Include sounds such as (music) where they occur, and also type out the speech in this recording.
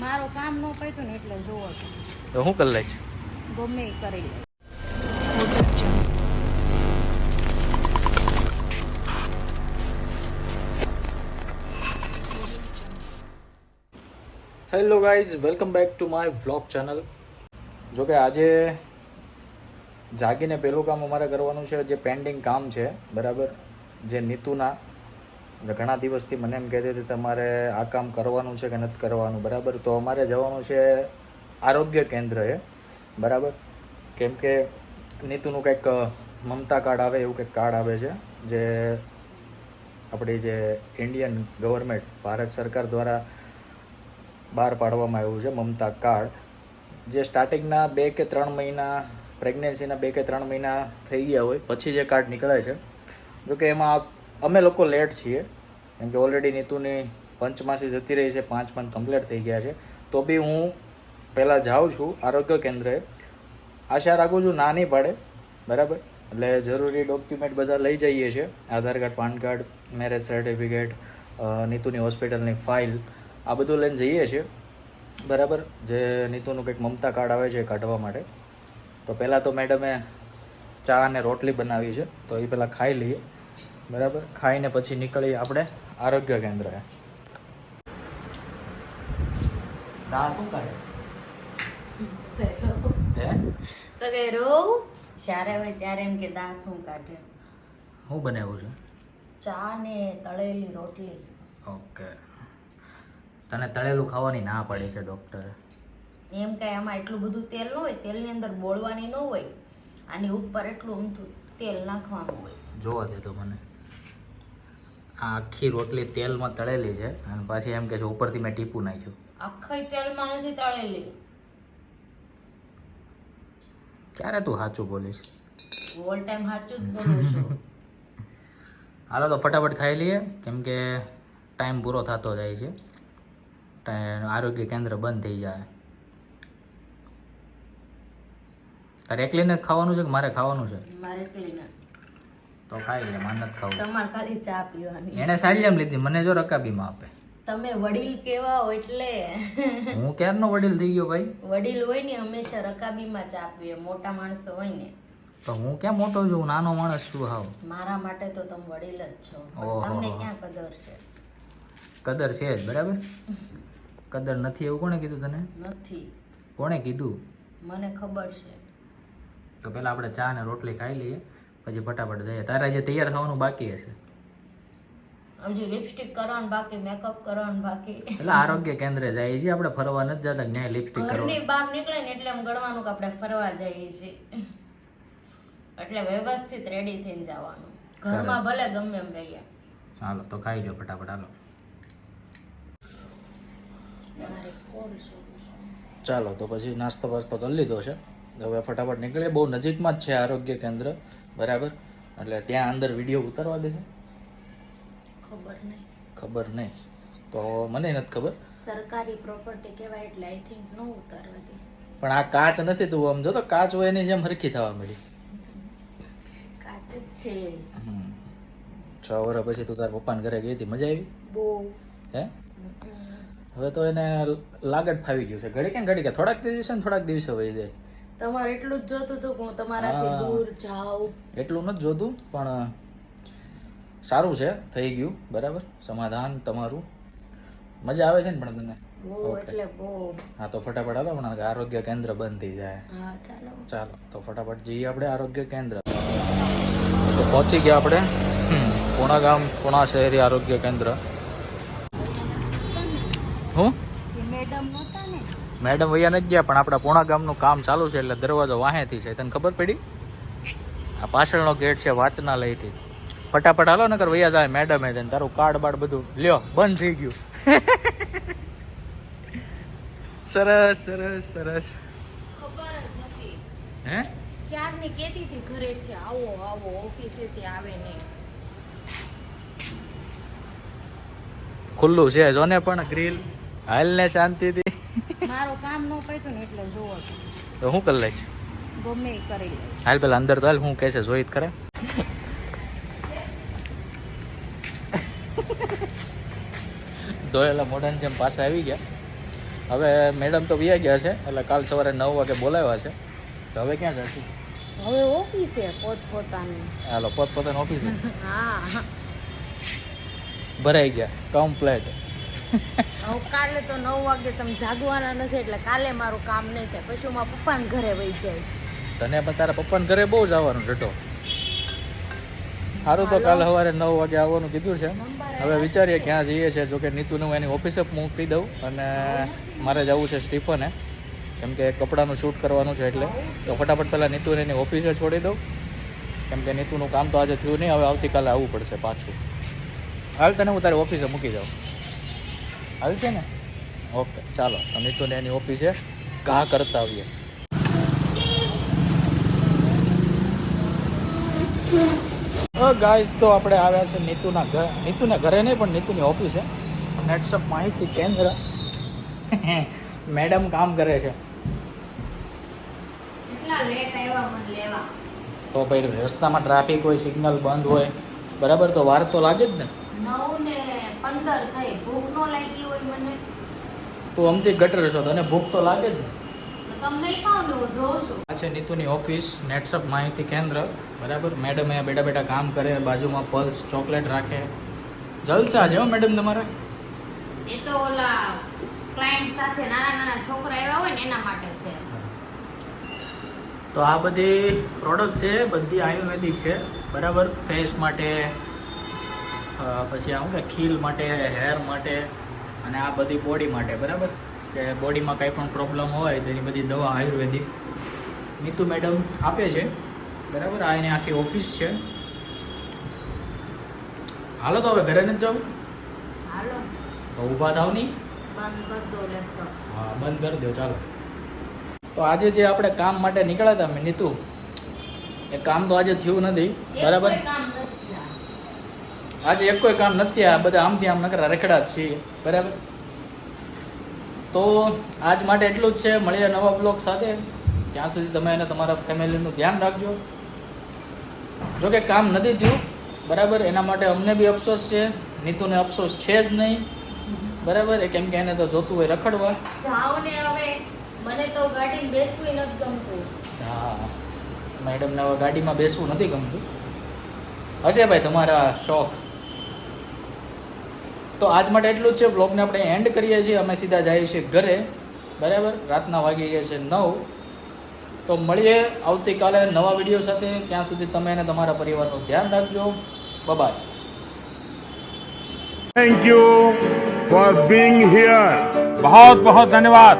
મારું કામ ન પૈતું ને એટલે જોવો તો હું કરી લઈશ? ગમે એ કરી hello guys welcome back to my vlog channel જો કે આજે જાગીને પહેલું કામ અમારે કરવાનું છે જે પેન્ડિંગ કામ છે બરાબર? જે નીતુના ઘણા દિવસથી મને એમ કહેતી હતી, તમારે આ કામ કરવાનું છે કે નથી કરવાનું? બરાબર? તો અમારે જવાનું છે આરોગ્ય કેન્દ્રએ બરાબર? કેમ કે નીતુનું કંઈક મમતા કાર્ડ આવે, એવું કંઈક કાર્ડ આવે છે, જે આપણી જે ઇન્ડિયન ગવર્મેન્ટ, ભારત સરકાર દ્વારા બહાર પાડવામાં આવ્યું છે, મમતા કાર્ડ, જે સ્ટાર્ટિંગના બે કે ત્રણ મહિના, પ્રેગ્નન્સીના બે કે ત્રણ મહિના થઈ ગયા હોય, પછી જે કાર્ડ નીકળે છે. જોકે એમાં અમે લોકો લેટ છીએ, કેમ કે ઓલરેડી નીતુની પંચમાસી જતી રહી છે, પાંચ મંથ કમ્પ્લીટ થઈ ગયા છે. તો બી હું પહેલાં જાઉં છું આરોગ્ય કેન્દ્રએ આશા રાખું છું ના નહીં પાડે, બરાબર? એટલે જરૂરી ડોક્યુમેન્ટ બધા લઈ જઈએ છીએ. Aadhaar card, PAN card marriage certificate નીતુની હોસ્પિટલની ફાઇલ આ બધું લઈને જઈએ છીએ. બરાબર? જે નીતુનું કંઈક મમતા કાર્ડ આવે છે કાઢવા માટે. તો પહેલાં તો મેડમે ચા અને રોટલી બનાવી છે, તો એ પહેલાં ખાઈ લઈએ. બરાબર? ખાઈને પછી નીકળીએ આપણે. આરોગ્ય કેન્દ્રએ તો કે રોવ જ્યારે હોય ત્યારે એમ કે દાંત હું કાઢે. હું બનાવ્યું છે? ચા ને તળેલી રોટલી. ઓકે. તને તળેલું ખાવાની ના પાડી છે ડૉક્ટરે એમ કાંઈ આમાં એટલું બધું તેલ ન હોય તેલની અંદર બોળવાની ન હોય આની ઉપર એટલું અમથું તેલ નાખવાનું હોય. જોવા દે તો મને. આખી રોટલી તેલમાં તળેલી છે અને પાછી એમ કે છે ઉપરથી મેં ટીપું નાખ્યું. આખી તેલમાં નથી તળેલી. ક્યારે તું સાચું બોલીશ? ઓલ ટાઈમ સાચું જ બોલું છું. (laughs) હાલો તો ફટાફટ ખાઈ લઈએ કેમ કે ટાઈમ પૂરો થતો જાય છે. આરોગ્ય કેન્દ્ર બંધ થઈ જાય. તારે એકલીને ખાવાનું છે કે મારે ખાવાનું છે? મારે એકલી ના તો ખાઈ લે મારે નથી ખાવું તમારે ખાલી ચા પીવાની. એણે સાડી લીધી મને જો રકાબીમાં આપે. તમે વડીલ કેવા હો એટલે. હું ક્યારનો વડીલ થઈ ગયો ભાઈ? વડીલ હોય ને હંમેશા રકાબીમાં ચા પીએ મોટા માણસો હોય ને. તો હું ક્યાં મોટો છું નાનો માણસ છું હાવ? મારા માટે તો તમે વડીલ જ છો તમને ક્યાં કદર છે? કદર છે જ બરાબર? કદર નથી એવું કોણે કીધું તને? નથી. કોણે કીધું? મને ખબર છે. તો પેલા આપણે ચા ને રોટલી ખાઈ લઈએ. પછી ફટાફટ જઈએ. તારે જે તૈયાર થવાનું બાકી હશે. હજી લિપસ્ટિક કરવાનું બાકી મેકઅપ કરવાનું બાકી. એટલે આરોગ્ય કેન્દ્રે જઈએ છીએ આપણે ફરવા નથી જતા ન્યાય લિપસ્ટિક કરવા ઘરની બહાર નીકળે ને એટલે એમ ગણવાનું કે આપણે ફરવા જઈએ છીએ. એટલે વ્યવસ્થિત રેડી થઈને જવાનું. ઘરમાં ભલે ગમે એમ રહીએ. હાલો તો ખાઈ લો ફટાફટ હાલો. ચાલો તો પછી નાસ્તો વાસ્તો કરી લીધો છે. હવે ફટાફટ નીકળે બહુ નજીકમાં જ છે આરોગ્ય કેન્દ્ર. બરાબર? એટલે ત્યાં અંદર વીડિયો ઉતારવા દે છે? ખબર નહીં. ખબર નહીં. તો મને નથી ખબર. સરકારી પ્રોપર્ટી કહેવાય એટલે આઈ થિંક ન ઉતારવા દે. પણ આ કાચ નથી તું આમ જો તો કાચ હોય એની જેમ હરખી થવા મળી કાચ જ છે. છ વર્ષ પછી તું તારા પપ્પાને ઘરે ગઈ હતી મજા આવી? બહુ. હે? હવે તો એને લાગત ફાવી ગયું છે. ઘડી કે ઘડી કે થોડાક દિવસે ને થોડાક દિવસે વહી જાય. તમારે એટલું જ જોતું હતું કે હું તમારાથી દૂર જાઉં. એટલું નથી જોતું પણ સારું છે થઈ ગયું બરાબર? સમાધાન તમારું. મજા આવે છે ને પણ એટલે બહુ. હા તો ફટાફટ હાલો પણ આરોગ્ય કેન્દ્ર બંધ થઈ જાય. હા ચાલો. ચાલો તો ફટાફટ જઈએ આપણે આરોગ્ય કેન્દ્ર. તો પહોંચી ગયા આપણે પૂણા ગામ પૂણા શહેરી આરોગ્ય કેન્દ્ર. હું? મેડમ વૈયા નથી ગયા પણ આપણા પોણા ગામનું કામ ચાલુ છે એટલે દરવાજો વાહેથી છે. તને ખબર પડી? આ પાછળનો ગેટ છે વાંચનાલયથી. ફટાફટ હાલો નકર વૈયા જાય મેડમે તેને. તારું કાર્ડ બાડ બધું. લ્યો બંધ થઈ ગયું. (laughs) સરસ સરસ સરસ. હે? ક્યારની કહેતી હતી ઘરેથી આવો આવો ઓફિસેથી આવે નહીં ખુલ્લું છે જોને પણ ગ્રીલ. હાલ ને શાંતિથી. મારું કામ ન પૈતું ને એટલે જોવો તો હું કરી લઈશ? ગમે એ કરી લે. હાલ પેલા અંદર તો હાલ હું કહેશે જોઈત જોઈ જ કરે ધોયેલા મોઢાની જેમ પાછા આવી ગયા. હવે મેડમ તો વ્યા ગયા છે એટલે કાલ સવારે નવ વાગે બોલાવ્યા છે. તો હવે ક્યાં જશું? હવે ઓફિસે પોત પોતાનું હાલો પોતપોતાની ઓફિસ. (laughs) હા. ભરાઈ ગયા કમ્પ્લેટ કાલે તો નવ વાગે તમે જાગવાના નથી એટલે કાલે મારું કામ નહીં થાય. પછી હું પપ્પાને ઘરે વહી જઈશ. તને પણ તારા પપ્પાને ઘરે બહુ જવાનું ડટો સારું તો. કાલે સવારે નવ વાગે આવવાનું કીધું છે. હવે વિચારીએ ક્યાં જઈએ છે જોકે નીતુને હું એની ઓફિસે મૂકી દઉં અને મારે જવું છે સ્ટીફને. કેમ કે કપડાનું શૂટ કરવાનું છે એટલે. તો ફટાફટ પહેલાં નીતુને એની ઓફિસે છોડી દઉં. કેમ કે નીતુનું કામ તો આજે થયું નહીં હવે આવતીકાલે આવવું પડશે પાછું. હાલ તને હું તારી ઓફિસે મૂકી જાઉં હાલ છે ને? ઓકે ચાલો તો નીતુને એની ઓફિસે ઘા કરતા આવીએ. ગાઈસ તો આપણે આવ્યા છે નીતુના ઘર નીતુના ઘરે નહીં પણ નીતુની ઓફિસે. નેટસપ માહિતી કેન્દ્ર. મેડમ કામ કરે છે. તો ભાઈ રસ્તામાં ટ્રાફિક હોય સિગ્નલ બંધ હોય બરાબર? તો વાર તો લાગે જ ને. નવ ને પંદર થઈ ભૂખ નો લાગી. હોય મને. તું અમથી ગટર છો તને ભૂખ તો લાગે જ. ને તો તમે નહીં ખાવ હું જોઉં છું. આ છે નીતુની ઓફિસ નેટસપ માહિતી કેન્દ્ર. બરાબર? મેડમ અહીંયા બેઠા બેઠા કામ કરે બાજુમાં પલ્સ ચોકલેટ રાખે. જલસા જેવો મેડમ તમારે. એ તો ઓલા ક્લાયન્ટ સાથે નાના નાના છોકરા એવા હોય ને એના માટે છે. તો આ બધી પ્રોડક્ટ છે બધી આયુર્વેદિક છે. બરાબર? ફેસ માટે પછી આવું કે ખીલ માટે હેર માટે. અને આ બધી બોડી માટે બરાબર? કે બોડીમાં કંઈ પણ પ્રોબ્લેમ હોય તો એની બધી દવા આયુર્વેદિક. નીતુ મેડમ આપે છે બરાબર? આ એની આખી ઓફિસ છે. હાલો તો હવે ઘરે નથી જાવ? હાલો. તો ઊભા થાવ નહીં? બંધ કરી દો લેપટોપ હા બંધ કરી દો ચાલો. તો આજે જે આપણે કામ માટે નીકળ્યા હતા મેં નીતુ એ કામ તો આજે થયું નથી બરાબર? કામ. આજે એક કોઈ કામ નથી આ બધા આમથી આમ નકરા રખડા જ છીએ. બરાબર? તો આજ માટે એટલું જ છે. મળીએ નવા બ્લોગ સાથે. ત્યાં સુધી તમે એને તમારા ફેમિલીનું ધ્યાન રાખજો. જો કે કામ નથી થયું બરાબર? એના માટે અમને બી અફસોસ છે. નીતુને અફસોસ છે જ નહીં. બરાબર? એ કેમ કે એને તો જોતું હોય રખડવા. જાઓ ને હવે. મને તો ગાડીમાં બેસવું નથી ગમતું. હા. મેડમને હવે ગાડીમાં બેસવું નથી ગમતું. હશે ભાઈ તમારા શોખ. તો આજ માટે એટલું જ છે બ્લોગને આપણે એન્ડ કરીએ છીએ. અમે સીધા જઈએ છીએ ઘરે. બરાબર? રાતના વાગી ગયા છે નવ. તો મળીએ આવતીકાલે નવા વીડિયો સાથે. ત્યાં સુધી તમે અને તમારા પરિવારનું ધ્યાન રાખજો. Bye bye thank you for being here બહુ બહુ ધન્યવાદ